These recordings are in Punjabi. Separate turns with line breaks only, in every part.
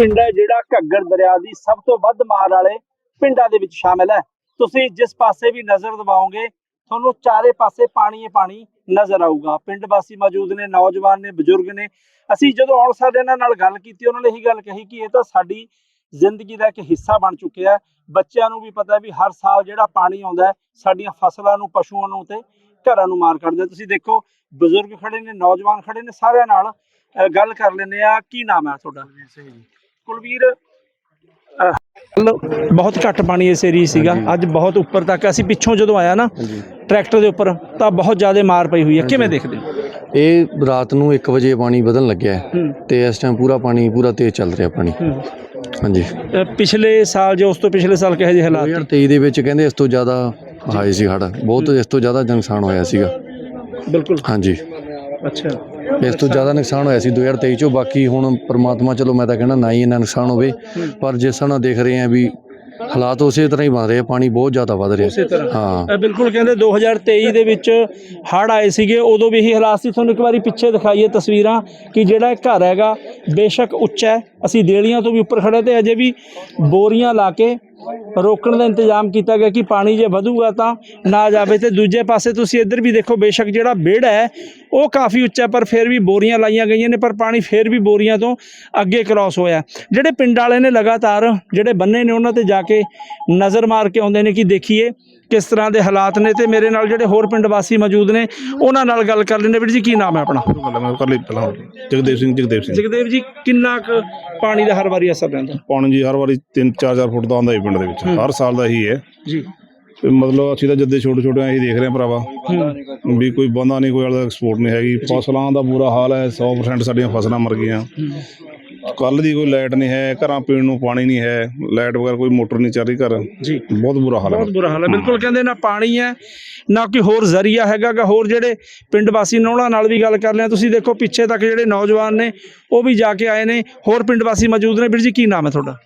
ਪਿੰਡ ਹੈ ਜਿਹੜਾ ਘੱਗਰ ਦਰਿਆ ਦੀ ਸਭ ਤੋਂ ਵੱਧ ਮਾਰ ਵਾਲੇ ਪਿੰਡਾਂ ਦੇ ਵਿੱਚ ਸ਼ਾਮਿਲ ਹੈ। ਤੁਸੀਂ ਜਿਸ ਪਾਸੇ ਵੀ ਨਜ਼ਰ ਦਿਵਾਓਗੇ, ਤੁਹਾਨੂੰ ਚਾਰੇ ਪਾਸੇ ਪਾਣੀ ਹੀ ਪਾਣੀ ਨਜ਼ਰ ਆਊਗਾ। ਪਿੰਡ ਵਾਸੀ ਮੌਜੂਦ ਨੇ, ਨੌਜਵਾਨ ਨੇ, ਬਜ਼ੁਰਗ ਨੇ। ਅਸੀਂ ਜਦੋਂ ਆਉਣ ਸਾਡੇ ਇਹਨਾਂ ਨਾਲ ਗੱਲ ਕੀਤੀ, ਉਹਨਾਂ ਨੇ ਇਹੀ ਗੱਲ ਕਹੀ ਕਿ ਇਹ ਤਾਂ ਸਾਡੀ ਜ਼ਿੰਦਗੀ ਦਾ ਇੱਕ ਹਿੱਸਾ ਬਣ ਚੁੱਕਿਆ ਬੱਚਿਆਂ ਨੂੰ ਵੀ ਪਤਾ ਵੀ ਹਰ ਸਾਲ ਜਿਹੜਾ ਪਾਣੀ ਆਉਂਦਾ ਸਾਡੀਆਂ ਫਸਲਾਂ ਨੂੰ, ਪਸ਼ੂਆਂ ਨੂੰ ਤੇ ਘਰਾਂ ਨੂੰ ਮਾਰ ਕੱਢਦਾ। ਤੁਸੀਂ ਦੇਖੋ, ਬਜ਼ੁਰਗ ਖੜੇ ਨੇ, ਨੌਜਵਾਨ ਖੜੇ ਨੇ, ਸਾਰਿਆਂ ਨਾਲ ਗੱਲ ਕਰ ਲੈਂਦੇ ਆ। ਕੀ ਨਾਮ ਹੈ ਤੁਹਾਡਾ? ਕੁਲਵੀਰ ਬਹੁਤ ਘੱਟ ਪਾਣੀ ਇਸ ਏਰੀਏ ਸੀਗਾ। ਅੱਜ ਬਹੁਤ ਉੱਪਰ ਤੱਕ ਅਸੀਂ ਪਿੱਛੋਂ ਜਦੋਂ ਆਇਆ ਨਾ ਟਰੈਕਟਰ ਦੇ ਉੱਪਰ ਤਾਂ ਬਹੁਤ ਜ਼ਿਆਦਾ ਮਾਰ ਪਈ ਹੋਈ ਹੈ। ਕਿਵੇਂ ਦੇਖਦੇ ਹੋ?
ਇਹ ਰਾਤ ਨੂੰ 1 ਵਜੇ ਪਾਣੀ ਵਧਣ ਲੱਗਿਆ ਹੈ ਤੇ ਇਸ ਟਾਈਮ ਪੂਰਾ ਪਾਣੀ ਪੂਰਾ ਤੇਜ਼ ਚੱਲ ਰਿਹਾ ਪਾਣੀ। ਹਾਂਜੀ।
ਅ, ਪਿਛਲੇ ਸਾਲ ਜਾਂ ਉਸ ਤੋਂ ਪਿਛਲੇ ਸਾਲ ਕਿਹੋ ਜਿਹੇ ਹਾਲਾਤ?
2023 ਦੇ ਵਿੱਚ ਕਹਿੰਦੇ ਇਸ ਤੋਂ ਜ਼ਿਆਦਾ ਆਏ ਸੀ ਹੜ੍ਹ। ਬਹੁਤ ਇਸ ਤੋਂ ਜ਼ਿਆਦਾ ਨੁਕਸਾਨ ਹੋਇਆ ਸੀਗਾ।
ਬਿਲਕੁਲ।
ਹਾਂਜੀ।
ਅੱਛਾ।
ਇਸ ਤੋਂ ਜ਼ਿਆਦਾ ਨੁਕਸਾਨ ਹੋਇਆ ਸੀ 2023 ਚੋਂ ਬਾਕੀ ਹੁਣ ਪ੍ਰਮਾਤਮਾ ਚਲੋ ਮੈਂ ਤਾਂ ਕਹਿੰਦਾ ਨਾ ਹੀ ਇੰਨਾ ਨੁਕਸਾਨ ਹੋਵੇ ਪਰ ਜਿਸ ਤਰ੍ਹਾਂ ਦੇਖ ਰਹੇ ਆ ਵੀ ਹਾਲਾਤ ਉਸੇ ਤਰ੍ਹਾਂ ਹੀ ਬਣ ਰਹੇ ਆ ਪਾਣੀ ਬਹੁਤ ਜ਼ਿਆਦਾ ਵੱਧ ਰਿਹਾ।
ਤਰ੍ਹਾਂ।
ਹਾਂ।
ਅ, ਬਿਲਕੁਲ ਕਹਿੰਦੇ 2023 ਦੇ ਵਿੱਚ ਹੜ੍ਹ ਆਏ ਸੀਗੇ ਉਦੋਂ ਵੀ ਇਹੀ ਹਾਲਾਤ ਸੀ। ਤੁਹਾਨੂੰ ਇੱਕ ਵਾਰੀ ਪਿੱਛੇ ਦਿਖਾਈਏ ਤਸਵੀਰਾਂ ਕਿ ਜਿਹੜਾ ਇਹ ਘਰ ਹੈਗਾ ਬੇਸ਼ੱਕ ਉੱਚਾ ਹੈ। ਅਸੀਂ ਦੇਲੀਆਂ ਤੋਂ ਵੀ ਉੱਪਰ ਖੜੇ ਤੇ ਅਜੇ ਵੀ ਬੋਰੀਆਂ ਲਾ ਕੇ ਰੋਕਣ ਦਾ ਇੰਤਜ਼ਾਮ ਕੀਤਾ ਗਿਆ ਕਿ ਪਾਣੀ ਜੇ ਵਧੂਗਾ ਤਾਂ ਨਾ ਜਾਵੇ ਤੇ ਦੂਜੇ ਪਾਸੇ ਤੁਸੀਂ ਇੱਧਰ ਵੀ ਦੇਖੋ, ਬੇਸ਼ੱਕ ਜਿਹੜਾ ਵਿਹੜਾ ਹੈ, ਉਹ ਕਾਫੀ ਉੱਚਾ ਪਰ ਫਿਰ ਵੀ ਬੋਰੀਆਂ ਲਾਈਆਂ ਗਈਆਂ ਨੇ, ਪਰ ਪਾਣੀ ਫਿਰ ਵੀ ਬੋਰੀਆਂ ਤੋਂ ਅੱਗੇ ਕ੍ਰਾਸ ਹੋਇਆ ਜਿਹੜੇ ਪਿੰਡ ਵਾਲੇ ਨੇ ਲਗਾਤਾਰ ਜਿਹੜੇ ਬੰਨੇ ਨੇ, ਉਹਨਾਂ ਤੇ ਜਾ ਕੇ ਨਜ਼ਰ ਮਾਰ ਕੇ ਆਉਂਦੇ ਨੇ ਕਿ ਦੇਖੀਏ ਕਿਸ ਤਰ੍ਹਾਂ ਦੇ ਹਾਲਾਤ ਨੇ ਤੇ ਮੇਰੇ ਨਾਲ ਜਿਹੜੇ ਹੋਰ ਪਿੰਡ ਵਾਸੀ ਮੌਜੂਦ ਨੇ ਉਹਨਾਂ ਨਾਲ ਗੱਲ ਕਰ ਲੈਂਦੇ ਵੀਰ ਜੀ ਕੀ ਨਾਮ ਹੈ ਆਪਣਾ?
ਮੈਂ ਕਰ ਲਈ ਪਹਿਲਾਂ। ਜਗਦੇਵ ਸਿੰਘ ਜਗਦੇਵ ਸਿੰਘ।
ਜਗਦੇਵ ਜੀ ਕਿੰਨਾ ਕੁ ਪਾਣੀ ਦਾ ਹਰ ਵਾਰੀ ਅਸਰ ਰਹਿੰਦਾ?
ਪਾਣੀ ਜੀ ਹਰ ਵਾਰੀ 3-4 ਫੁੱਟ ਦਾ ਆਉਂਦਾ ਹੀ ਪਿੰਡ ਦੇ ਵਿੱਚ। ਹਰ ਸਾਲ ਦਾ ਹੀ ਹੈ।
ਜੀ।
ਮਤਲਬ ਅਸੀਂ ਤਾਂ ਜੱਦੇ ਛੋਟੇ ਛੋਟੇ ਅਸੀਂ ਦੇਖ ਰਹੇ ਹਾਂ ਭਰਾਵਾ। ਵੀ ਕੋਈ ਬੰਦਾ ਨਹੀਂ ਕੋਈ ਵਾਲਾ ਐਕਸਪੋਰਟ ਨਹੀਂ ਹੈਗੀ। ਫਸਲਾਂ ਦਾ ਬੁਰਾ ਹਾਲ ਹੈ 100% ਸਾਡੀਆਂ ਫਸਲਾਂ ਮਰ ਗਈਆਂ। ਕੱਲ ਦੀ ਕੋਈ ਲਾਈਟ ਨਹੀਂ ਹੈ ਘਰਾਂ ਪੀਣ ਨੂੰ ਪਾਣੀ ਨਹੀਂ ਹੈ ਲਾਈਟ ਵਗੈਰ ਕੋਈ ਮੋਟਰ ਨਹੀਂ ਚੱਲ ਰਹੀ ਘਰ।
ਜੀ।
ਬਹੁਤ ਬੁਰਾ ਹਾਲ ਹੈ।
ਬਹੁਤ ਬੁਰਾ ਹਾਲ ਹੈ। ਬਿਲਕੁਲ ਕਹਿੰਦੇ ਨਾ ਪਾਣੀ ਹੈ ਨਾ ਕੋਈ ਹੋਰ ਜ਼ਰੀਆ ਹੈਗਾ ਗਾ। ਹੋਰ ਜਿਹੜੇ ਪਿੰਡ ਵਾਸੀ ਨੇ ਉਹਨਾਂ ਨਾਲ ਵੀ ਗੱਲ ਕਰ ਲਿਆ। ਤੁਸੀਂ ਦੇਖੋ ਪਿੱਛੇ ਤੱਕ ਜਿਹੜੇ ਨੌਜਵਾਨ ਨੇ ਉਹ ਵੀ ਜਾ ਕੇ ਆਏ ਨੇ। ਹੋਰ ਪਿੰਡ ਵਾਸੀ ਮੌਜੂਦ ਨੇ। ਵੀਰ ਜੀ ਕੀ ਨਾਮ ਹੈ ਤੁਹਾਡਾ?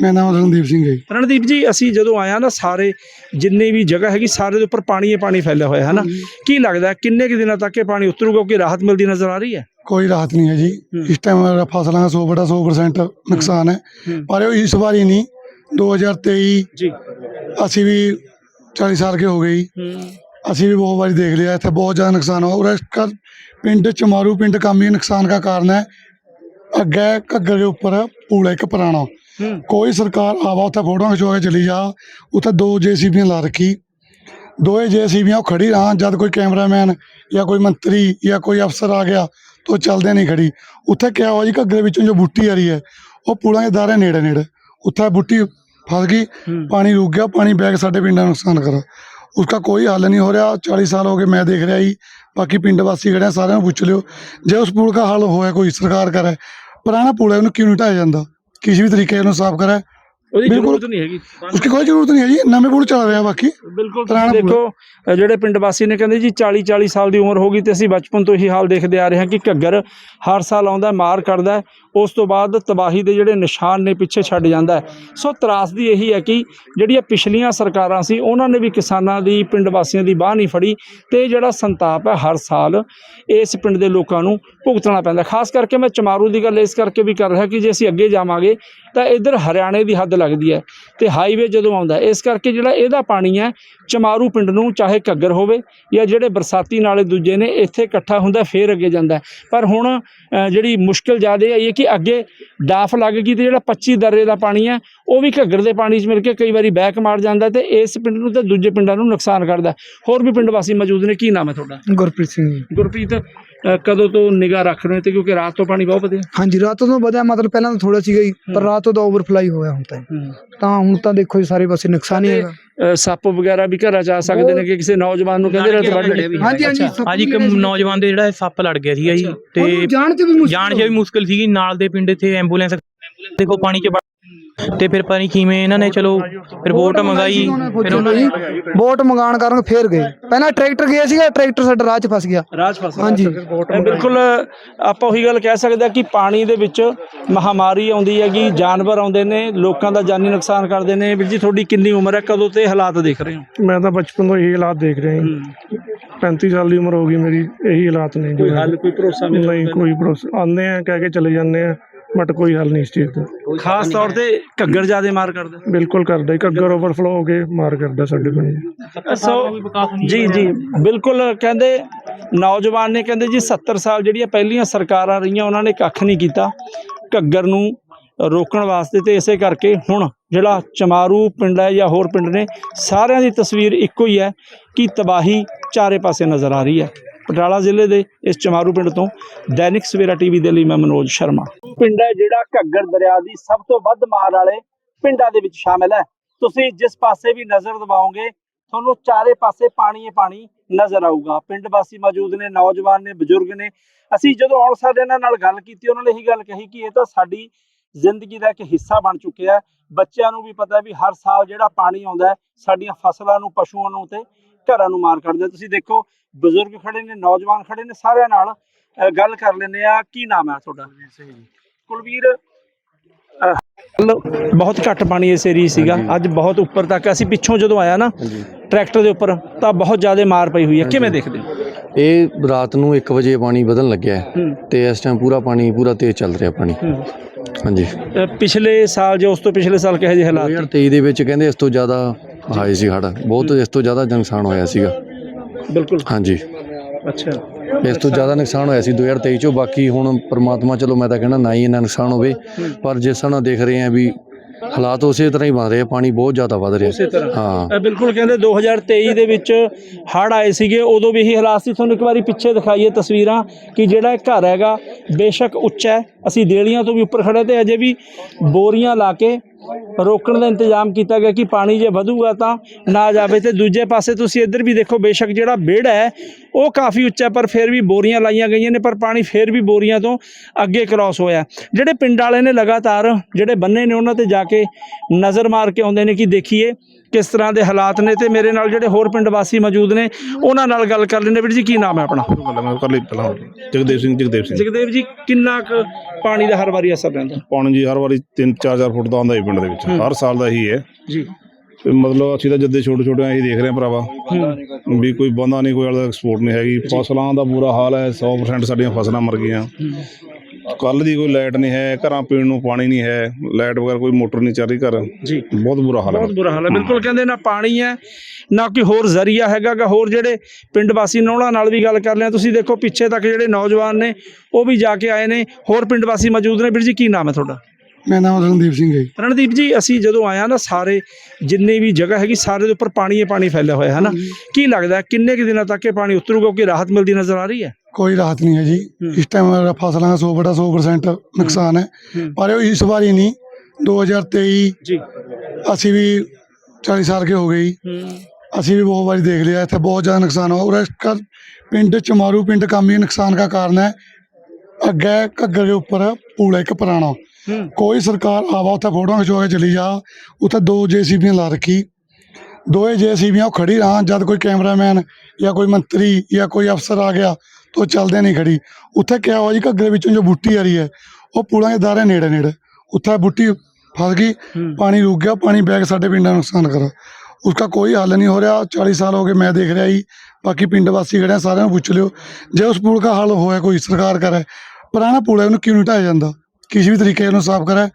ਮੇਰਾ ਨਾਮ ਰਣਦੀਪ ਸਿੰਘ ਹੈ ਜੀ।
ਰਣਦੀਪ ਜੀ ਅਸੀਂ ਜਦੋਂ ਆਇਆ ਨਾ ਸਾਰੇ ਜਿੰਨੇ ਵੀ ਜਗ੍ਹਾ ਹੈਗੀ ਸਾਰੇ ਦੇ ਉੱਪਰ ਪਾਣੀ ਹੀ ਪਾਣੀ ਫੈਲਿਆ ਹੋਇਆ ਹੈ ਨਾ। ਕੀ ਲੱਗਦਾ ਕਿੰਨੇ ਕੁ ਦਿਨਾਂ ਤੱਕ ਇਹ ਪਾਣੀ ਉਤਰੂਗਾ ਕਿ ਰਾਹਤ ਮਿਲਦੀ ਨਜ਼ਰ ਆ ਰਹੀ ਹੈ?
ਕੋਈ ਰਾਹਤ ਨਹੀਂ ਹੈ ਜੀ। ਇਸ ਟਾਈਮ ਫਸਲਾਂ ਦਾ 100 ਬੜਾ 100% ਨੁਕਸਾਨ ਹੈ। ਪਰ ਉਹ ਇਸ ਵਾਰੀ ਨਹੀਂ। 2023
ਜੀ।
ਅਸੀਂ ਵੀ 40 ਸਾਲ ਕੇ ਹੋ ਗਈ ਅਸੀਂ ਵੀ ਬਹੁਤ ਵਾਰੀ ਦੇਖ ਲਿਆ ਇੱਥੇ ਬਹੁਤ ਜ਼ਿਆਦਾ ਨੁਕਸਾਨ ਹੋਇਆ। ਔਰ ਕਰ ਪਿੰਡ ਚ ਮਾਰੂ ਪਿੰਡ ਕਾਮੀ ਨੁਕਸਾਨ ਦਾ ਕਾਰਨ ਹੈ। ਅੱਗੇ ਘੱਗਰ ਦੇ ਉੱਪਰ ਪੂਲ ਇੱਕ ਪੁਰਾਣਾ। ਕੋਈ ਸਰਕਾਰ ਆਵਾ ਉੱਥੇ ਫੋਟੋਆਂ ਖਿਚਵਾ ਕੇ ਚਲੀ ਜਾ। ਉੱਥੇ ਦੋ ਜੇਸੀਬੀਆਂ ਲਾ ਰੱਖੀ। ਦੋਏ ਜੇਸੀਬੀਆਂ ਉਹ ਖੜੀ ਰਾਂ ਜਦ ਕੋਈ ਕੈਮਰਾਮੈਨ ਜਾਂ ਕੋਈ ਮੰਤਰੀ ਜਾਂ ਕੋਈ ਅਫਸਰ ਆ ਗਿਆ ਤਾਂ ਚੱਲਦੇ ਨਹੀਂ ਖੜੀ। ਉੱਥੇ ਕਿਹਾ ਹੋਇਆ ਜੀ ਘੱਗਰ ਵਿੱਚੋਂ ਜੋ ਬੁੱਟੀ ਆ ਰਹੀ ਹੈ ਉਹ ਪੁਲਾਂ ਦੇ ਦਾਰੇ ਨੇੜੇ ਨੇੜੇ। ਉੱਥੇ ਬੁੱਟੀ ਫਸ ਗਈ ਪਾਣੀ ਰੁਕ ਗਿਆ ਪਾਣੀ ਬੈਗ ਸਾਡੇ ਪਿੰਡਾਂ ਨੂੰ ਨੁਕਸਾਨ ਕਰਾ। ਉਸका ਕੋਈ ਹੱਲ ਨਹੀਂ ਹੋ ਰਿਹਾ 40 ਸਾਲ ਹੋ ਗਏ ਮੈਂ ਦੇਖ ਰਿਹਾ ਜੀ। ਬਾਕੀ ਪਿੰਡ ਵਾਸੀ ਖੜੇ ਆ ਸਾਰਿਆਂ ਨੂੰ ਪੁੱਛ ਲਿਓ। ਜੇ ਉਸ ਪੁਲ ਦਾ ਹੱਲ ਹੋਇਆ ਕੋਈ ਸਰਕਾਰ ਕਰੇ ਪੁਰਾਣਾ ਪੁਲ ਹੈ ਉਹਨੂੰ ਕਿਉਂ ਨਹੀਂ ਢਾਇਆ ਜਾਂਦਾ? ਕਿਸੇ ਵੀ ਤਰੀਕੇ ਉਹਨੂੰ ਸਾਫ਼ ਕਰੇ।
ਉਹਦੀ
ਬਿਲਕੁਲ।
ਜ਼ਰੂਰਤ ਨਹੀਂ ਹੈਗੀ।
ਉਸकी ਕੋਈ ਜ਼ਰੂਰਤ ਨਹੀਂ ਹੈ ਜੀ ਨਵੇਂ ਪੁਲ ਚੱਲ ਰਿਹਾ ਬਾਕੀ।
ਬਿਲਕੁਲ
ਪੁਰਾਣਾ
ਦੇਖੋ ਅ, ਜਿਹੜੇ ਪਿੰਡ ਵਾਸੀ ਨੇ ਕਹਿੰਦੇ ਜੀ 40 40 ਸਾਲ ਦੀ ਉਮਰ ਹੋ ਗਈ ਤੇ ਅਸੀਂ ਬਚਪਨ ਤੋਂ ਇਹੀ ਹਾਲ ਦੇਖਦੇ ਆ ਰਹੇ ਹਾਂ ਕਿ ਘੱਗਰ ਹਰ ਸਾਲ ਆਉਂਦਾ ਹੈ, ਮਾਰ ਕਰਦਾ ਹੈ, ਉਸ ਤੋਂ ਬਾਅਦ ਤਬਾਹੀ ਦੇ ਜਿਹੜੇ ਨਿਸ਼ਾਨ ਨੇ ਪਿੱਛੇ ਛੱਡ ਜਾਂਦਾ ਹੈ। ਸੋ ਤਰਾਸਦੀ ਇਹੀ ਹੈ ਕਿ ਜਿਹੜੀਆਂ ਪਿਛਲੀਆਂ ਸਰਕਾਰਾਂ ਸੀ ਉਹਨਾਂ ਨੇ ਵੀ ਕਿਸਾਨਾਂ ਦੀ ਪਿੰਡ ਵਾਸੀਆਂ ਦੀ ਬਾਹ ਨਹੀਂ ਫੜੀ ਤੇ ਇਹ ਜਿਹੜਾ ਸੰਤਾਪ ਹੈ ਹਰ ਸਾਲ ਇਸ ਪਿੰਡ ਦੇ ਲੋਕਾਂ ਨੂੰ ਭੁਗਤਣਾ ਪੈਂਦਾ ਖਾਸ ਕਰਕੇ ਮੈਂ ਚਮਾਰੂ ਦੀ ਗੱਲ ਇਸ ਕਰਕੇ ਵੀ ਕਰ ਰਿਹਾ ਕਿ ਜੇ ਅਸੀਂ ਅੱਗੇ ਜਾਵਾਂਗੇ ਤਾਂ ਇੱਧਰ ਹਰਿਆਣੇ ਦੀ ਹੱਦ ਲੱਗਦੀ ਹੈ ਤੇ ਹਾਈਵੇ ਜਦੋਂ ਆਉਂਦਾ ਇਸ ਕਰਕੇ ਜਿਹੜਾ ਇਹਦਾ ਪਾਣੀ ਹੈ ਚਮਾਰੂ ਪਿੰਡ ਨੂੰ ਚਾਹੇ ਘੱਗਰ ਹੋਵੇ ਜਾਂ ਜਿਹੜੇ ਬਰਸਾਤੀ ਨਾਲੇ ਦੂਜੇ ਨੇ ਇੱਥੇ ਇਕੱਠਾ ਹੁੰਦਾ ਫੇਰ ਅੱਗੇ ਜਾਂਦਾ। ਪਰ ਹੁਣ ਜਿਹੜੀ ਮੁਸ਼ਕਲ ਜ਼ਿਆਦਾ ਆਈ ਹੈ ਕਿ ਅੱਗੇ ਡਾਫ ਲੱਗ ਗਈ ਤੇ ਜਿਹੜਾ 25 ਦਰੇ ਦਾ ਪਾਣੀ ਹੈ ਉਹ ਵੀ ਘੱਗਰ ਦੇ ਪਾਣੀ 'ਚ ਮਿਲ ਕੇ ਕਈ ਵਾਰੀ ਬੈਕ ਮਾਰ ਜਾਂਦਾ ਤੇ ਇਸ ਪਿੰਡ ਨੂੰ ਤੇ ਦੂਜੇ ਪਿੰਡਾਂ ਨੂੰ ਨੁਕਸਾਨ ਕਰਦਾ। ਹੋਰ ਵੀ ਪਿੰਡ ਵਾਸੀ ਮੌਜੂਦ ਨੇ ਕੀ ਨਾਮ ਹੈ ਤੁਹਾਡਾ
ਗੁਰਪ੍ਰੀਤ ਸਿੰਘ
ਗੁਰਪ੍ਰੀਤ ਅ, ਕਦੋਂ ਤੋਂ ਨਿਗਾਹ ਰੱਖ ਰਹੇ ਹੋ ਤੇ ਕਿਉਂਕਿ ਰਾਤ ਤੋਂ ਪਾਣੀ ਬਹੁਤ ਵਧਿਆ?
ਹਾਂਜੀ ਰਾਤ ਤੋਂ ਵਧਿਆ ਮਤਲਬ ਪਹਿਲਾਂ ਤਾਂ ਥੋੜਾ ਸੀਗਾ ਜੀ ਪਰ ਰਾਤ ਤੋਂ ਤਾਂ ਓਵਰਫਲਾਈ ਹੋਇਆ ਹੁਣ ਤਾਂ। ਤਾਂ ਹੁਣ ਤਾਂ ਦੇਖੋ ਜੀ ਸਾਰੇ ਪਾਸੇ ਨੁਕਸਾਨ ਹੀ ਹੈਗਾ।
ਅ, ਸੱਪ ਵਗੈਰਾ ਵੀ ਘਰਾਂ ਚ ਆ ਸਕਦੇ ਨੇ ਕਿ ਕਿਸੇ ਨੌਜਵਾਨ ਨੂੰ ਕਹਿੰਦੇ ਰਾਤ ਵੱਢ ਲਏ।
ਹਾਂਜੀ ਹਾਂਜੀ
ਅੱਜ ਇੱਕ ਨੌਜਵਾਨ ਦੇ ਜਿਹੜਾ ਸੱਪ ਲੜ ਗਿਆ ਸੀਗਾ ਜੀ ਤੇ
ਜਾਣ ਚ ਵੀ ਮੁਸ਼ਕਿਲ
ਜਾਣ 'ਚ ਵੀ ਮੁਸ਼ਕਲ ਸੀਗੀ ਨਾਲ ਦੇ ਪਿੰਡ ਇੱਥੇ ਐਂਬੂਲੈਂਸ ਦੇਖੋ ਪਾਣੀ 'ਚ ਵੜ- ਤੇ ਫਿਰ ਨਹੀਂ ਕਿਵੇਂ ਇਹਨਾਂ ਨੇ ਚਲੋ ਰਿਪੋਰਟ ਮੰਗਾਈ ਫਿਰ ਉਹਨਾਂ ਨੇ
ਬੋਟ ਮੰਗਾਣ ਕਾਰਨ ਫੇਰ ਗਏ। ਪਹਿਲਾਂ ਟਰੈਕਟਰ ਗਿਆ ਸੀਗਾ ਟਰੈਕਟਰ ਸਾਡਾ ਰਾਹ ਚ ਫਸ ਗਿਆ।
ਰਾਜ ਫਸਲ
ਹਾਂਜੀ।
ਇਹ ਬਿਲਕੁਲ ਆਪਾਂ ਉਹੀ ਗੱਲ ਕਹਿ ਸਕਦੇ ਆ ਕਿ ਪਾਣੀ ਦੇ ਵਿੱਚ ਮਹਾਮਾਰੀ ਆਉਂਦੀ ਹੈਗੀ ਜਾਨਵਰ ਆਉਂਦੇ ਨੇ ਲੋਕਾਂ ਦਾ ਜਾਨੀ ਨੁਕਸਾਨ ਕਰਦੇ ਨੇ। ਵੀਰ ਜੀ ਤੁਹਾਡੀ ਕਿੰਨੀ ਉਮਰ ਹੈ? ਕਦੋਂ ਤੇ ਹਾਲਾਤ ਦੇਖ ਰਹੇ ਹੋ?
ਮੈਂ ਤਾਂ ਬਚਪਨ ਤੋਂ ਇਹੀ ਹਾਲਾਤ ਦੇਖ ਰਿਹਾ ਹਾਂ 35 ਸਾਲ ਦੀ ਉਮਰ ਹੋ ਗਈ ਮੇਰੀ ਇਹੀ ਹਾਲਾਤ ਨੇ ਜੋ।
ਕੋਈ ਹੱਲ ਕੋਈ ਭਰੋਸਾ ਨਹੀਂ
ਨਹੀਂ ਕੋਈ ਭਰੋਸਾ ਆਉਂਦੇ ਆ ਕਹਿ ਕੇ ਚਲੇ ਜਾਂਦੇ ਆ। ਬਟ ਕੋਈ ਹੱਲ ਨਹੀਂ ਇਸ ਚੀਜ਼ ਦਾ
ਖਾਸ ਤੌਰ ਤੇ ਘੱਗਰ ਜਿਆਦੇ ਮਾਰ ਕਰਦਾ।
ਬਿਲਕੁਲ ਕਰਦਾ ਘੱਗਰ ਓਵਰਫਲੋ ਹੋ ਕੇ ਮਾਰ ਕਰਦਾ ਸਾਡੇ ਪਿੰਡ
ਸੋ ਜੀ ਜੀ ਬਿਲਕੁਲ ਕਹਿੰਦੇ ਨੌਜਵਾਨ ਨੇ ਕਹਿੰਦੇ ਜੀ 70 ਸਾਲ ਜਿਹੜੀਆਂ ਪਹਿਲੀਆਂ ਸਰਕਾਰਾਂ ਰਹੀਆਂ ਉਹਨਾਂ ਨੇ ਕੱਖ ਨਹੀਂ ਕੀਤਾ। ਘੱਗਰ ਨੂੰ ਰੋਕਣ ਵਾਸਤੇ ਤੇ ਇਸੇ ਕਰਕੇ ਹੁਣ ਜਿਹੜਾ ਚਮਾਰੂ ਪਿੰਡ ਹੈ ਜਾਂ ਹੋਰ ਪਿੰਡ ਨੇ ਸਾਰਿਆਂ ਦੀ ਤਸਵੀਰ ਇੱਕੋ ਹੀ ਹੈ ਕਿ ਤਬਾਹੀ ਚਾਰੇ ਪਾਸੇ ਨਜ਼ਰ ਆ ਰਹੀ ਹੈ। ਪਟਿਆਲਾ ਜ਼ਿਲ੍ਹੇ ਦੇ ਇਸ ਚਮਾਰੂ ਪਿੰਡ ਤੋਂ ਦੈਨਿਕ ਸਵੇਰਾ ਟੀਵੀ ਦੇ ਲਈ ਮੈਂ ਮਨੋਜ ਸ਼ਰਮਾ। ਪਿੰਡ ਹੈ ਜਿਹੜਾ ਘੱਗਰ ਦਰਿਆ ਦੀ ਸਭ ਤੋਂ ਵੱਧ ਮਾਰ ਵਾਲੇ ਪਿੰਡਾਂ ਦੇ ਵਿੱਚ ਸ਼ਾਮਿਲ ਹੈ। ਤੁਸੀਂ ਜਿਸ ਪਾਸੇ ਵੀ ਨਜ਼ਰ ਦਬਾਓਗੇ ਤੁਹਾਨੂੰ ਚਾਰੇ ਪਾਸੇ ਪਾਣੀ ਹੀ ਪਾਣੀ ਨਜ਼ਰ ਆਊਗਾ। ਪਿੰਡ ਵਾਸੀ ਮੌਜੂਦ ਨੇ, ਨੌਜਵਾਨ ਨੇ, ਬਜ਼ੁਰਗ ਨੇ। ਅਸੀਂ ਜਦੋਂ ਆਉਣ ਸਾਡੇ ਇਹਨਾਂ ਨਾਲ ਗੱਲ ਕੀਤੀ, ਉਹਨਾਂ ਨੇ ਇਹੀ ਗੱਲ ਕਹੀ ਕਿ ਇਹ ਤਾਂ ਸਾਡੀ ਜ਼ਿੰਦਗੀ ਦਾ ਇੱਕ ਹਿੱਸਾ ਬਣ ਚੁੱਕਿਆ ਬੱਚਿਆਂ ਨੂੰ ਵੀ ਪਤਾ ਵੀ ਹਰ ਸਾਲ ਜਿਹੜਾ ਪਾਣੀ ਆਉਂਦਾ ਸਾਡੀਆਂ ਫਸਲਾਂ ਨੂੰ, ਪਸ਼ੂਆਂ ਨੂੰ ਤੇ ਘਰਾਂ ਨੂੰ ਮਾਰ ਕੱਢਦਾ ਹੈ। ਤੁਸੀਂ ਦੇਖੋ ਬਜ਼ੁਰਗ ਖੜੇ ਨੇ ਨੌਜਵਾਨ ਖੜੇ ਨੇ ਸਾਰਿਆਂ ਨਾਲ ਗੱਲ ਕਰ ਲੈਂਦੇ ਆ ਕੀ ਨਾਮ ਹੈ ਤੁਹਾਡਾ? ਕੁਲਵੀਰ ਬਹੁਤ ਘੱਟ ਪਾਣੀ ਇਸ ਏਰੀਏ ਸੀਗਾ। ਅੱਜ ਬਹੁਤ ਉੱਪਰ ਤੱਕ। ਅਸੀਂ ਪਿੱਛੋਂ ਜਦੋਂ ਆਇਆ ਨਾ ਟਰੈਕਟਰ ਦੇ ਉੱਪਰ ਤਾਂ ਬਹੁਤ ਜ਼ਿਆਦਾ ਮਾਰ ਪਈ ਹੋਈ ਹੈ। ਕਿਵੇਂ ਦੇਖਦੇ ਹੋ?
ਇਹ ਰਾਤ ਨੂੰ 1 ਵਜੇ ਪਾਣੀ ਵਧਣ ਲੱਗਿਆ ਤੇ ਇਸ ਟਾਈਮ ਪੂਰਾ ਪਾਣੀ ਪੂਰਾ ਤੇਜ਼ ਚੱਲ ਰਿਹਾ ਪਾਣੀ। ਹਾਂਜੀ।
ਪਿਛਲੇ ਸਾਲ ਜਾਂ ਉਸ ਤੋਂ ਪਿਛਲੇ ਸਾਲ ਕਿਹੋ ਜਿਹੇ ਹਾਲਾਤ ਸੀ?
2023 ਦੇ ਵਿੱਚ ਕਹਿੰਦੇ ਇਸ ਤੋਂ ਜ਼ਿਆਦਾ ਆਏ ਸੀ ਹੜ੍ਹ ਬਹੁਤ ਇਸ ਤੋਂ ਜ਼ਿਆਦਾ ਨੁਕਸਾਨ ਹੋਇਆ ਸੀਗਾ।
ਬਿਲਕੁਲ।
ਹਾਂਜੀ।
ਅੱਛਾ।
ਇਸ ਤੋਂ ਜ਼ਿਆਦਾ ਨੁਕਸਾਨ ਹੋਇਆ ਸੀ 2023 ਚੋਂ। ਬਾਕੀ ਹੁਣ ਪ੍ਰਮਾਤਮਾ ਚਲੋ ਮੈਂ ਤਾਂ ਕਹਿੰਦਾ ਨਾ ਹੀ ਇੰਨਾ ਨੁਕਸਾਨ ਹੋਵੇ। ਪਰ ਜਿਸ ਤਰ੍ਹਾਂ ਦੇਖ ਰਹੇ ਆ ਵੀ ਹਾਲਾਤ ਉਸੇ ਤਰ੍ਹਾਂ ਹੀ ਬਣ ਰਹੇ ਆ। ਪਾਣੀ ਬਹੁਤ ਜ਼ਿਆਦਾ ਵੱਧ ਰਿਹਾ।
ਉਸੇ ਤਰ੍ਹਾਂ।
ਹਾਂ।
ਅ, ਬਿਲਕੁਲ ਕਹਿੰਦੇ 2023 ਦੇ ਵਿੱਚ ਹੜ੍ਹ ਆਏ ਸੀਗੇ। ਉਦੋਂ ਵੀ ਇਹੀ ਹਾਲਾਤ ਸੀ। ਤੁਹਾਨੂੰ ਇੱਕ ਵਾਰੀ ਪਿੱਛੇ ਦਿਖਾਈਏ ਤਸਵੀਰਾਂ ਕਿ ਜਿਹੜਾ ਇਹ ਘਰ ਹੈਗਾ ਬੇਸ਼ੱਕ ਉੱਚਾ ਹੈ। ਅਸੀਂ ਦੇਲੀਆਂ ਤੋਂ ਵੀ ਉੱਪਰ ਖੜੇ ਤੇ ਅਜੇ ਵੀ ਬੋਰੀਆਂ ਲਾ ਕੇ ਰੋਕਣ ਦਾ ਇੰਤਜ਼ਾਮ ਕੀਤਾ ਗਿਆ ਕਿ ਪਾਣੀ ਜੇ ਵਧੂਗਾ ਤਾਂ ਨਾ ਜਾਵੇ ਤੇ ਦੂਜੇ ਪਾਸੇ ਤੁਸੀਂ ਇੱਧਰ ਵੀ ਦੇਖੋ, ਬੇਸ਼ੱਕ ਜਿਹੜਾ ਵਿਹੜਾ ਹੈ, ਉਹ ਕਾਫੀ ਉੱਚਾ ਪਰ ਫਿਰ ਵੀ ਬੋਰੀਆਂ ਲਾਈਆਂ ਗਈਆਂ ਨੇ, ਪਰ ਪਾਣੀ ਫਿਰ ਵੀ ਬੋਰੀਆਂ ਤੋਂ ਅੱਗੇ ਕ੍ਰਾਸ ਹੋਇਆ ਜਿਹੜੇ ਪਿੰਡ ਵਾਲੇ ਨੇ ਲਗਾਤਾਰ, ਜਿਹੜੇ ਬੰਨੇ ਨੇ ਉਹਨਾਂ ਤੇ ਜਾ ਕੇ ਨਜ਼ਰ ਮਾਰ ਕੇ ਆਉਂਦੇ ਨੇ ਕਿ ਦੇਖੀਏ ਕਿਸ ਤਰ੍ਹਾਂ ਦੇ ਹਾਲਾਤ ਨੇ ਤੇ ਮੇਰੇ ਨਾਲ ਜਿਹੜੇ ਹੋਰ ਪਿੰਡ ਵਾਸੀ ਮੌਜੂਦ ਨੇ ਉਹਨਾਂ ਨਾਲ ਗੱਲ ਕਰ ਲੈਂਦੇ ਵੀਰ ਜੀ ਕੀ ਨਾਮ ਹੈ ਆਪਣਾ?
ਗੱਲ ਮੈਂ ਕਰ ਲਈ ਪਹਿਲਾਂ ਜਗਦੇਵ ਸਿੰਘ ਜਗਦੇਵ ਸਿੰਘ।
ਜਗਦੇਵ ਜੀ ਕਿੰਨਾ ਕੁ ਪਾਣੀ ਦਾ ਹਰ ਵਾਰੀ ਅਸਰ ਰਹਿੰਦਾ?
ਪਾਣੀ ਜੀ ਹਰ ਵਾਰੀ 3-4 ਫੁੱਟ ਦਾ ਆਉਂਦਾ ਹੀ ਪਿੰਡ ਦੇ ਵਿੱਚ। ਹਰ ਸਾਲ ਦਾ ਹੀ ਹੈ।
ਜੀ।
ਮਤਲਬ ਅਸੀਂ ਤਾਂ ਜੱਦੇ ਛੋਟੇ ਛੋਟੇ ਅਸੀਂ ਦੇਖ ਰਹੇ ਹਾਂ ਭਰਾਵਾ। ਵੀ ਕੋਈ ਬੰਦਾ ਨਹੀਂ ਕੋਈ ਵਾਲਾ ਸਪੋਰਟ ਨਹੀਂ ਹੈਗੀ। ਫਸਲਾਂ ਦਾ ਬੁਰਾ ਹਾਲ ਹੈ 100% ਸਾਡੀਆਂ ਫਸਲਾਂ ਮਰ ਗਈਆਂ। ਕੱਲ ਦੀ ਕੋਈ ਲਾਈਟ ਨਹੀਂ ਹੈ ਘਰਾਂ ਪੀਣ ਨੂੰ ਪਾਣੀ ਨਹੀਂ ਹੈ ਲਾਈਟ ਵਗੈਰ ਕੋਈ ਮੋਟਰ ਨਹੀਂ ਚੱਲ ਰਹੀ ਘਰ।
ਜੀ।
ਬਹੁਤ ਬੁਰਾ ਹਾਲ ਹੈ।
ਬਹੁਤ ਬੁਰਾ ਹਾਲ ਹੈ। ਬਿਲਕੁਲ ਕਹਿੰਦੇ ਨਾ ਪਾਣੀ ਹੈ ਨਾ ਕੋਈ ਹੋਰ ਜ਼ਰੀਆ ਹੈਗਾ ਗਾ। ਹੋਰ ਜਿਹੜੇ ਪਿੰਡ ਵਾਸੀ ਨੇ ਉਹਨਾਂ ਨਾਲ ਵੀ ਗੱਲ ਕਰ ਲਿਆ। ਤੁਸੀਂ ਦੇਖੋ ਪਿੱਛੇ ਤੱਕ ਜਿਹੜੇ ਨੌਜਵਾਨ ਨੇ ਉਹ ਵੀ ਜਾ ਕੇ ਆਏ ਨੇ। ਹੋਰ ਪਿੰਡ ਵਾਸੀ ਮੌਜੂਦ ਨੇ। ਵੀਰ ਜੀ ਕੀ ਨਾਮ ਹੈ ਤੁਹਾਡਾ?
ਮੇਰਾ ਨਾਮ ਰਣਦੀਪ ਸਿੰਘ ਹੈ ਜੀ।
ਰਣਦੀਪ ਜੀ ਅਸੀਂ ਜਦੋਂ ਆਇਆ ਨਾ ਸਾਰੇ ਜਿੰਨੇ ਵੀ ਜਗ੍ਹਾ ਹੈਗੀ ਸਾਰੇ ਦੇ ਉੱਪਰ ਪਾਣੀ ਹੀ ਪਾਣੀ ਫੈਲਿਆ ਹੋਇਆ ਹੈ ਨਾ। ਕੀ ਲੱਗਦਾ ਕਿੰਨੇ ਕੁ ਦਿਨਾਂ ਤੱਕ ਇਹ ਪਾਣੀ ਉਤਰੂਗਾ ਕਿ ਰਾਹਤ ਮਿਲਦੀ ਨਜ਼ਰ ਆ ਰਹੀ ਹੈ?
ਕੋਈ ਰਾਹਤ ਨਹੀਂ ਹੈ ਜੀ। ਇਸ ਟਾਈਮ ਫਸਲਾਂ ਦਾ 100 ਬੜਾ 100% ਨੁਕਸਾਨ ਹੈ। ਪਰ ਉਹ ਇਸ ਵਾਰੀ ਨਹੀਂ। 2023
ਜੀ।
ਅਸੀਂ ਵੀ 40 ਸਾਲ ਕੇ ਹੋ ਗਈ ਅਸੀਂ ਵੀ ਬਹੁਤ ਵਾਰੀ ਦੇਖ ਲਿਆ ਇੱਥੇ ਬਹੁਤ ਜ਼ਿਆਦਾ ਨੁਕਸਾਨ ਹੋਇਆ ਔਰ ਇਸ ਕਰ ਪਿੰਡ ਚਮਾਰੂ ਪਿੰਡ ਕਾਮੀ ਨੁਕਸਾਨ ਦਾ ਕਾਰਨ ਹੈ। ਅੱਗੇ ਘੱਗਰ ਦੇ ਉੱਪਰ ਪੂਲ ਹੈ ਇੱਕ ਪੁਰਾਣਾ। ਕੋਈ ਸਰਕਾਰ ਆਵਾ ਉੱਥੇ ਫੋਟੋਆਂ ਖਿਚਵਾ ਕੇ ਚਲੀ ਜਾ। ਉੱਥੇ ਦੋ ਜੇਸੀਬੀਆਂ ਲਾ ਰੱਖੀ। ਦੋਏ ਜੇਸੀਬੀਆਂ ਉਹ ਖੜੀ ਰਹਾਂ ਜਦ ਕੋਈ ਕੈਮਰਾਮੈਨ ਜਾਂ ਕੋਈ ਮੰਤਰੀ ਜਾਂ ਕੋਈ ਅਫਸਰ ਆ ਗਿਆ ਤੋ ਚੱਲਦੇ ਨਹੀਂ ਖੜੀ। ਉੱਥੇ ਕਿਹਾ ਹੋਇਆ ਜੀ ਘੱਗਰੇ ਵਿੱਚੋਂ ਜੋ ਬੁੱਟੀ ਆ ਰਹੀ ਹੈ ਉਹ ਪੂਲਾਂ ਦੇ ਦਾਰੇ ਨੇੜੇ ਨੇੜੇ। ਉੱਥੇ ਬੁੱਟੀ ਫਸ ਗਈ ਪਾਣੀ ਰੁਕ ਗਿਆ ਪਾਣੀ ਬੈਗ ਸਾਡੇ ਪਿੰਡਾਂ ਨੂੰ ਨੁਕਸਾਨ ਕਰਾ ਉਸਕਾ ਕੋਈ ਹੱਲ ਨਹੀਂ ਹੋ ਰਿਹਾ 40 ਸਾਲ ਹੋ ਗਏ ਮੈਂ ਦੇਖ ਰਿਹਾ ਜੀ ਬਾਕੀ ਪਿੰਡ ਵਾਸੀ ਖੜੇ ਸਾਰਿਆਂ ਨੂੰ ਪੁੱਛ ਲਿਓ। ਜੇ ਉਸ ਪੂਲ ਦਾ ਹੱਲ ਹੋਇਆ ਕੋਈ ਸਰਕਾਰ ਕਰੇ ਪੁਰਾਣਾ ਪੂਲ ਹੈ ਉਹਨੂੰ ਕਿਉਂ ਨਹੀਂ ਢਾਇਆ ਜਾਂਦਾ? किसी भी तरीके उन्हें साफ करे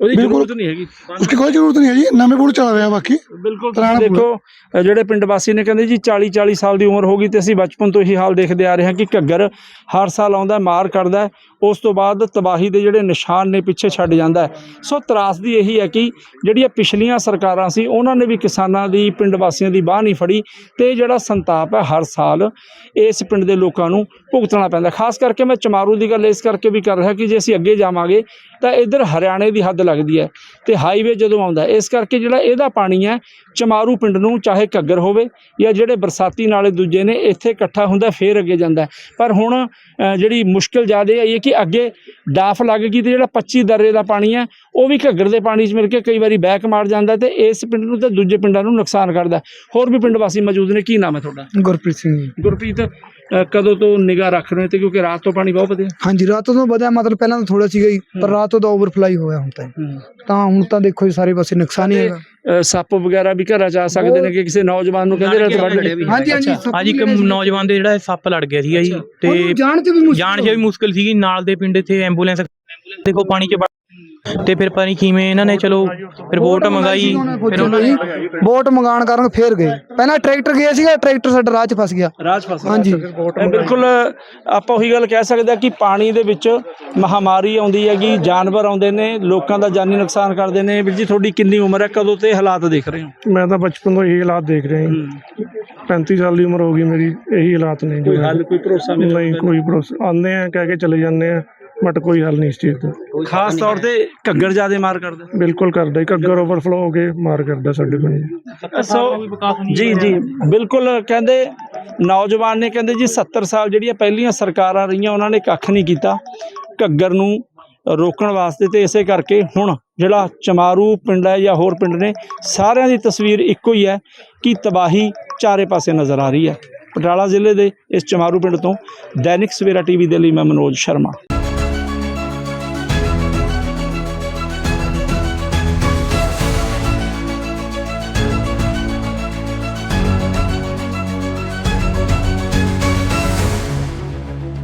ਉਹਦੀ
ਬਿਲਕੁਲ।
ਜ਼ਰੂਰਤ ਨਹੀਂ ਹੈਗੀ
उसकी कोई जरूरत नहीं है जी नवे पुल चल रहा है बाकी
ਬਿਲਕੁਲ
ਪੁਰਾਣਾ
ਤੁਸੀਂ ਦੇਖੋ ਅ, ਜਿਹੜੇ ਪਿੰਡ ਵਾਸੀ ਨੇ ਕਹਿੰਦੇ ਜੀ 40 40 ਸਾਲ ਦੀ ਉਮਰ ਹੋ ਗਈ ਤੇ ਅਸੀਂ ਬਚਪਨ ਤੋਂ ਹੀ ਹਾਲ ਦੇਖਦੇ ਆ ਰਹੇ ਹਾਂ ਕਿ ਘੱਗਰ ਹਰ ਸਾਲ ਆਉਂਦਾ ਹੈ, ਮਾਰ ਕਰਦਾ ਹੈ। ਉਸ ਤੋਂ ਬਾਅਦ ਤਬਾਹੀ ਦੇ ਜਿਹੜੇ ਨਿਸ਼ਾਨ ਨੇ ਪਿੱਛੇ ਛੱਡ ਜਾਂਦਾ ਸੋ ਤਰਾਸਦੀ ਇਹੀ ਹੈ ਕਿ ਜਿਹੜੀਆਂ ਪਿਛਲੀਆਂ ਸਰਕਾਰਾਂ ਸੀ ਉਹਨਾਂ ਨੇ ਵੀ ਕਿਸਾਨਾਂ ਦੀ ਪਿੰਡ ਵਾਸੀਆਂ ਦੀ ਬਾਹ ਨਹੀਂ ਫੜੀ ਤੇ ਇਹ ਜਿਹੜਾ ਸੰਤਾਪ ਹੈ ਹਰ ਸਾਲ ਇਸ ਪਿੰਡ ਦੇ ਲੋਕਾਂ ਨੂੰ ਭੁਗਤਣਾ ਪੈਂਦਾ ਖਾਸ ਕਰਕੇ ਮੈਂ ਚਮਾਰੂ ਦੀ ਗੱਲ ਇਸ ਕਰਕੇ ਵੀ ਕਰ ਰਿਹਾ ਕਿ ਜੇ ਅਸੀਂ ਅੱਗੇ ਜਾਵਾਂਗੇ ਤਾਂ ਇੱਧਰ ਹਰਿਆਣੇ ਦੀ ਹੱਦ ਲੱਗਦੀ ਹੈ ਤੇ ਹਾਈਵੇ ਜਦੋਂ ਆਉਂਦਾ ਇਸ ਕਰਕੇ ਜਿਹੜਾ ਇਹਦਾ ਪਾਣੀ ਹੈ ਚਮਾਰੂ ਪਿੰਡ ਨੂੰ ਚਾਹੇ ਘੱਗਰ ਹੋਵੇ ਜਾਂ ਜਿਹੜੇ ਬਰਸਾਤੀ ਨਾਲੇ ਦੂਜੇ ਨੇ ਇੱਥੇ ਇਕੱਠਾ ਹੁੰਦਾ ਫੇਰ ਅੱਗੇ ਜਾਂਦਾ ਪਰ ਹੁਣ ਅ, ਜਿਹੜੀ ਮੁਸ਼ਕਲ ਜ਼ਿਆਦਾ ਆਈ ਹੈ ਕਿ ਅੱਗੇ ਡਾਫ ਲੱਗ ਗਈ ਤੇ ਜਿਹੜਾ 25 ਦਰਰੇ ਦਾ ਪਾਣੀ ਹੈ ਉਹ ਵੀ ਘੱਗਰ ਦੇ ਪਾਣੀ 'ਚ ਮਿਲ ਕੇ ਕਈ ਵਾਰੀ ਬੈਕ ਮਾਰ ਜਾਂਦਾ ਤੇ ਇਸ ਪਿੰਡ ਨੂੰ ਤੇ ਦੂਜੇ ਪਿੰਡਾਂ ਨੂੰ ਨੁਕਸਾਨ ਕਰਦਾ ਹੋਰ ਵੀ ਪਿੰਡ ਵਾਸੀ ਮੌਜੂਦ ਨੇ ਕੀ ਨਾਮ ਹੈ ਤੁਹਾਡਾ?
ਗੁਰਪ੍ਰੀਤ ਸਿੰਘ ਜੀ।
ਗੁਰਪ੍ਰੀਤ ਕਦੋਂ ਤੋਂ ਨਿਗਾਹ ਰੱਖ ਰਹੇ ਤੇ ਕਿਉਂਕਿ ਰਾਤ ਤੋਂ ਪਾਣੀ ਬਹੁਤ ਵਧਿਆ?
ਹਾਂਜੀ ਰਾਤ ਤੋਂ ਵਧਿਆ ਮਤਲਬ ਪਹਿਲਾਂ ਤਾਂ ਥੋੜਾ ਸੀਗਾ ਹੀ ਪਰ ਰਾਤ ਤੋਂ ਤਾਂ ਓਵਰਫਲਾਈ ਹੋਇਆ ਹੁਣ ਤਾਂ ਤਾਂ ਹੁਣ ਤਾਂ ਦੇਖੋ ਜੀ ਸਾਰੇ ਪਾਸੇ ਨੁਕਸਾਨ ਹੀ ਹੈਗਾ।
ਸੱਪ ਵਗੈਰਾ ਵੀ ਘਰਾਂ ਚ ਆ ਸਕਦੇ ਨੇ ਕਿ ਕਿਸੇ ਨੌਜਵਾਨ ਨੂੰ ਕਹਿੰਦੇ ਰਾਤ ਵੱਢ ਲਏ।
ਹਾਂਜੀ ਹਾਂਜੀ
ਅੱਜ ਇੱਕ। ਨੌਜਵਾਨ ਦੇ ਜਿਹੜਾ ਸੱਪ ਲੜ ਗਿਆ ਸੀਗਾ ਜੀ ਤੇ
ਜਾਣ ਚ ਵੀ ਮੁਸ਼ਕਿਲ
ਸੀਗੀ ਨਾਲ ਦੇ ਪਿੰਡ ਇੱਥੇ ਐਂਬੂਲੈਂਸ ਦੇਖੋ ਪਾਣੀ 'ਚ ਤੇ ਫਿਰ ਪਤਾ ਨਹੀਂ ਕਿਵੇਂ ਇਹਨਾਂ ਨੇ ਚਲੋ ਫਿਰ ਵੋਟ ਮੰਗਾਈ ਫਿਰ ਉਹਨਾਂ ਨੇ
ਵੋਟ ਮੰਗਾਣ ਕਾਰਨ ਫੇਰ ਗਏ। ਪਹਿਲਾਂ ਟਰੈਕਟਰ ਗਿਆ ਸੀਗਾ ਟਰੈਕਟਰ ਸਾਡਾ ਰਾਹ 'ਚ ਫਸ ਗਿਆ।
ਰਾਜ ਫਸਲ
ਹਾਂਜੀ।
ਇਹ ਬਿਲਕੁਲ ਆਪਾਂ ਉਹੀ ਗੱਲ ਕਹਿ ਸਕਦੇ ਆ ਕਿ ਪਾਣੀ ਦੇ ਵਿੱਚ ਮਹਾਮਾਰੀ ਆਉਂਦੀ ਹੈਗੀ ਜਾਨਵਰ ਆਉਂਦੇ ਨੇ ਲੋਕਾਂ ਦਾ ਜਾਨੀ ਨੁਕਸਾਨ ਕਰਦੇ ਨੇ। ਵੀਰ ਜੀ ਤੁਹਾਡੀ ਕਿੰਨੀ ਉਮਰ ਹੈ? ਕਦੋਂ ਤੇ ਹਾਲਾਤ ਦੇਖ ਰਹੇ ਹੋ?
ਮੈਂ ਤਾਂ ਬਚਪਨ ਤੋਂ ਇਹੀ ਹਾਲਾਤ ਦੇਖ ਰਿਹਾ ਹਾਂ 35 ਸਾਲ ਦੀ ਉਮਰ ਹੋ ਗਈ ਮੇਰੀ ਇਹੀ ਹਾਲਾਤ ਨੇ ਜੋ।
ਕੋਈ ਭਰੋਸਾ
ਨਹੀਂ ਕੋਈ ਭਰੋਸਾ। ਆਉਂਦੇ ਆ ਕਹਿ ਕੇ ਚਲੇ ਜਾਂਦੇ ਆ। ਬਟ ਕੋਈ ਹੱਲ ਨਹੀਂ ਇਸ ਚੀਜ਼ ਦਾ
ਖਾਸ ਤੌਰ ਤੇ ਘੱਗਰ ਜਿਆਦੇ ਮਾਰ ਕਰਦਾ।
ਬਿਲਕੁਲ ਕਰਦਾ ਹੀ ਘੱਗਰ ਓਵਰਫਲੋ ਹੋ ਕੇ ਮਾਰ ਕਰਦਾ ਸਾਡੇ ਪਿੰਡ
ਸੋ ਜੀ ਜੀ ਬਿਲਕੁਲ ਕਹਿੰਦੇ ਨੌਜਵਾਨ ਨੇ ਕਹਿੰਦੇ ਜੀ 70 ਸਾਲ ਜਿਹੜੀਆਂ ਪਹਿਲੀਆਂ ਸਰਕਾਰਾਂ ਰਹੀਆਂ ਉਹਨਾਂ ਨੇ ਕੱਖ ਨਹੀਂ ਕੀਤਾ। ਘੱਗਰ ਨੂੰ ਰੋਕਣ ਵਾਸਤੇ ਤੇ ਇਸੇ ਕਰਕੇ ਹੁਣ ਜਿਹੜਾ ਚਮਾਰੂ ਪਿੰਡ ਹੈ ਜਾਂ ਹੋਰ ਪਿੰਡ ਨੇ ਸਾਰਿਆਂ ਦੀ ਤਸਵੀਰ ਇੱਕੋ ਹੀ ਹੈ ਕਿ ਤਬਾਹੀ ਚਾਰੇ ਪਾਸੇ ਨਜ਼ਰ ਆ ਰਹੀ ਹੈ। ਪਟਿਆਲਾ ਜ਼ਿਲ੍ਹੇ ਦੇ ਇਸ ਚਮਾਰੂ ਪਿੰਡ ਤੋਂ ਦੈਨਿਕ ਸਵੇਰਾ ਟੀਵੀ ਦੇ ਲਈ ਮੈਂ ਮਨੋਜ ਸ਼ਰਮਾ।